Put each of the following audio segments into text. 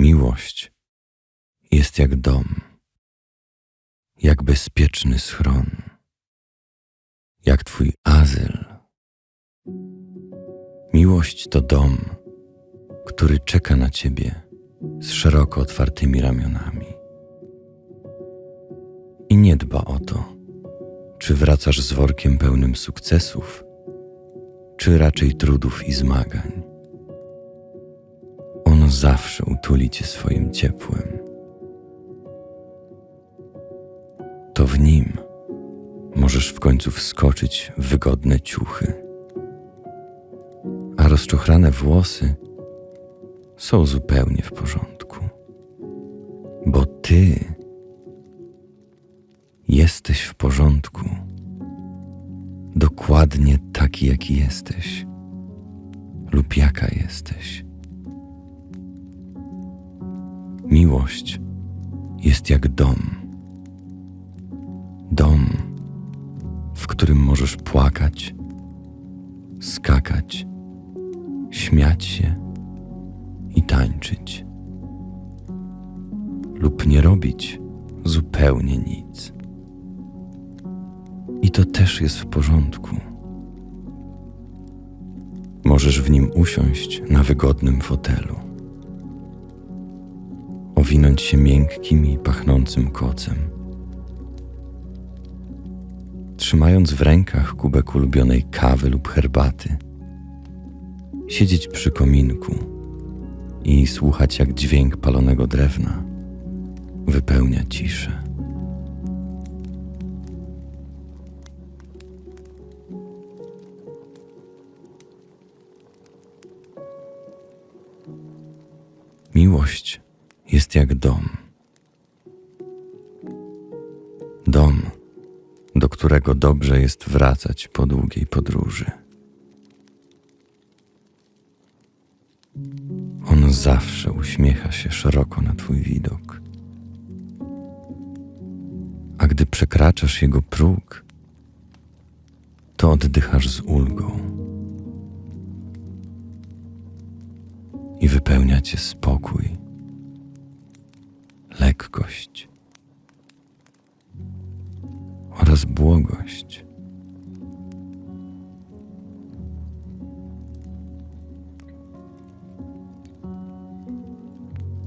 Miłość jest jak dom, jak bezpieczny schron, jak Twój azyl. Miłość to dom, który czeka na Ciebie z szeroko otwartymi ramionami. I nie dba o to, czy wracasz z workiem pełnym sukcesów, czy raczej trudów i zmagań. Zawsze utuli Cię swoim ciepłem. To w nim możesz w końcu wskoczyć w wygodne ciuchy, a rozczochrane włosy są zupełnie w porządku, bo Ty jesteś w porządku, dokładnie taki, jaki jesteś lub jaka jesteś. Miłość jest jak dom. Dom, w którym możesz płakać, skakać, śmiać się i tańczyć, lub nie robić zupełnie nic. I to też jest w porządku. Możesz w nim usiąść na wygodnym fotelu owinąć się miękkim i pachnącym kocem. Trzymając w rękach kubek ulubionej kawy lub herbaty, siedzieć przy kominku i słuchać, jak dźwięk palonego drewna wypełnia ciszę. Miłość jest jak dom. Dom, do którego dobrze jest wracać po długiej podróży. On zawsze uśmiecha się szeroko na Twój widok. A gdy przekraczasz jego próg, to oddychasz z ulgą i wypełnia Cię spokój lekkość oraz błogość.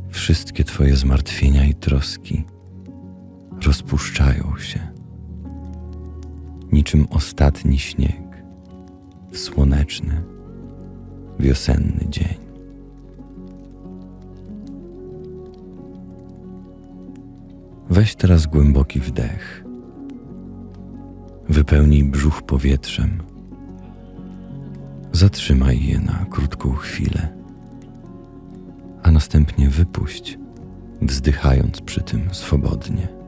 Wszystkie Twoje zmartwienia i troski rozpuszczają się niczym ostatni śnieg słoneczny, wiosenny dzień. Weź teraz głęboki wdech. Wypełnij brzuch powietrzem. Zatrzymaj je na krótką chwilę, a następnie wypuść, wzdychając przy tym swobodnie.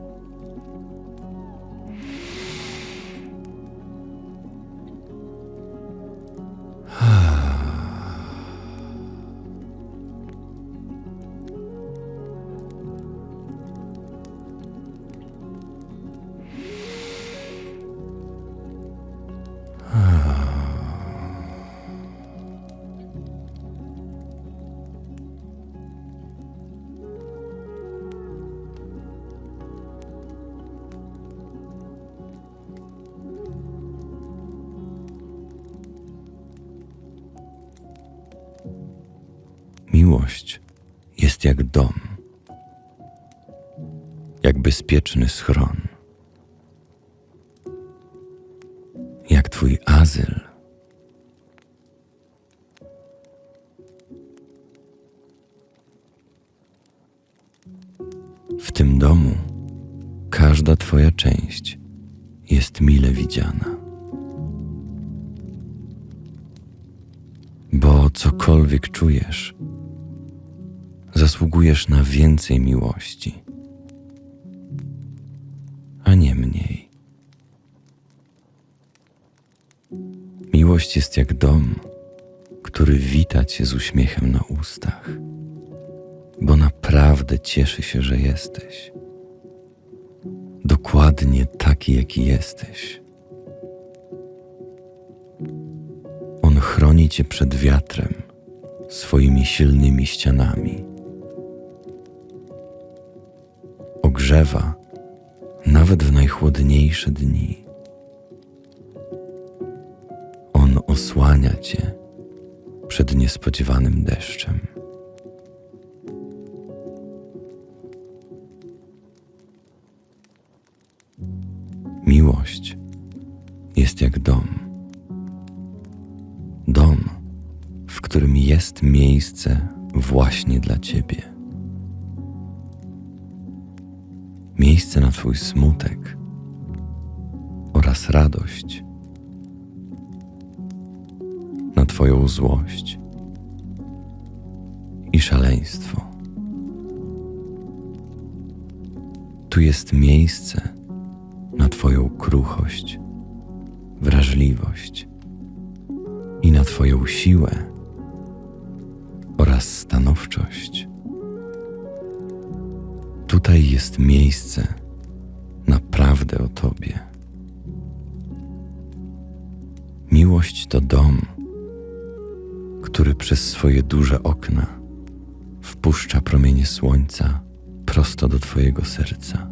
Miłość jest jak dom, jak bezpieczny schron, jak Twój azyl. W tym domu każda Twoja część jest mile widziana. Bo cokolwiek czujesz, zasługujesz na więcej miłości, a nie mniej. Miłość jest jak dom, który wita cię z uśmiechem na ustach, bo naprawdę cieszy się, że jesteś. Dokładnie taki, jaki jesteś. On chroni cię przed wiatrem swoimi silnymi ścianami ogrzewa nawet w najchłodniejsze dni. On osłania cię przed niespodziewanym deszczem. Miłość jest jak dom. Dom, w którym jest miejsce właśnie dla ciebie. Miejsce na Twój smutek oraz radość, na Twoją złość i szaleństwo. Tu jest miejsce na Twoją kruchość, wrażliwość i na Twoją siłę przez swoje duże okna wpuszcza promienie słońca prosto do Twojego serca.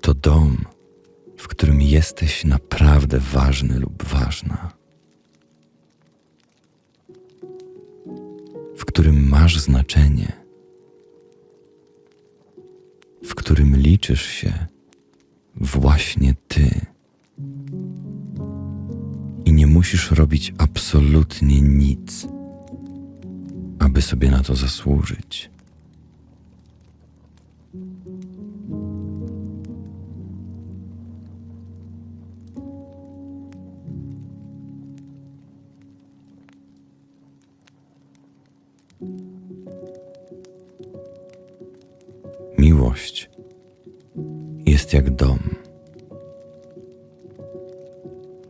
To dom, w którym jesteś naprawdę ważny lub ważna. W którym masz znaczenie. W którym liczysz się właśnie ty. I nie musisz robić absolutnie nic, aby sobie na to zasłużyć. Miłość jest jak dom,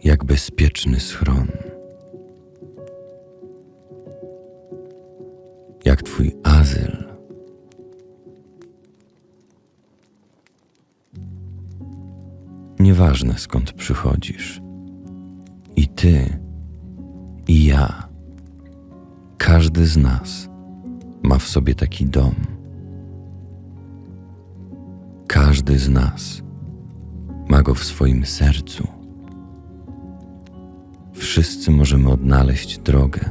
jak bezpieczny schron, jak Twój azyl. Nieważne skąd przychodzisz, i Ty, i ja, każdy z nas ma w sobie taki dom. Każdy z nas ma go w swoim sercu. Wszyscy możemy odnaleźć drogę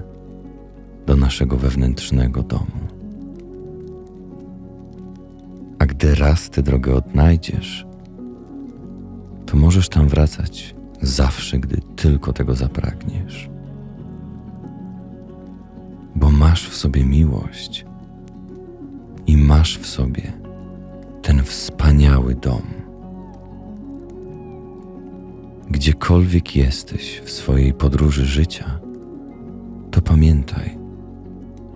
do naszego wewnętrznego domu. A gdy raz tę drogę odnajdziesz, to możesz tam wracać zawsze, gdy tylko tego zapragniesz. Bo masz w sobie miłość i masz w sobie ten wspaniały dom. Gdziekolwiek jesteś w swojej podróży życia, to pamiętaj,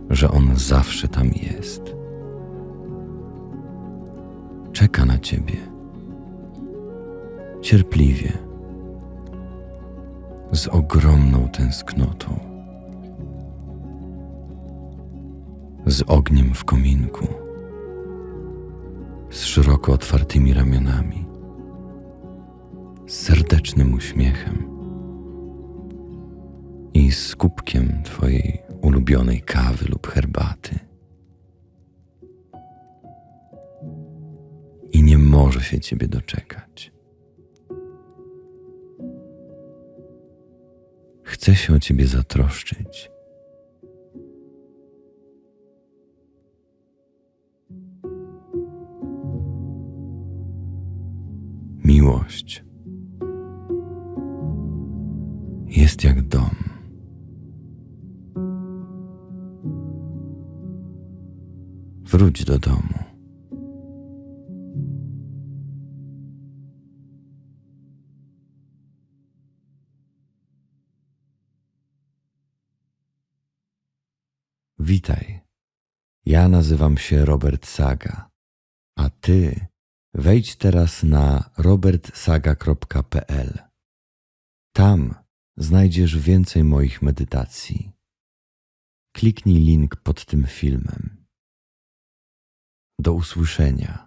że on zawsze tam jest. Czeka na ciebie. Cierpliwie. Z ogromną tęsknotą. Z ogniem w kominku z szeroko otwartymi ramionami, serdecznym uśmiechem i z kubkiem Twojej ulubionej kawy lub herbaty. I nie może się Ciebie doczekać. Chce się o Ciebie zatroszczyć. miłość jest jak dom. Wróć do domu. Witaj. Ja nazywam się Robert Saga, a ty Wejdź teraz na robertsaga.pl. Tam znajdziesz więcej moich medytacji. Kliknij link pod tym filmem. Do usłyszenia.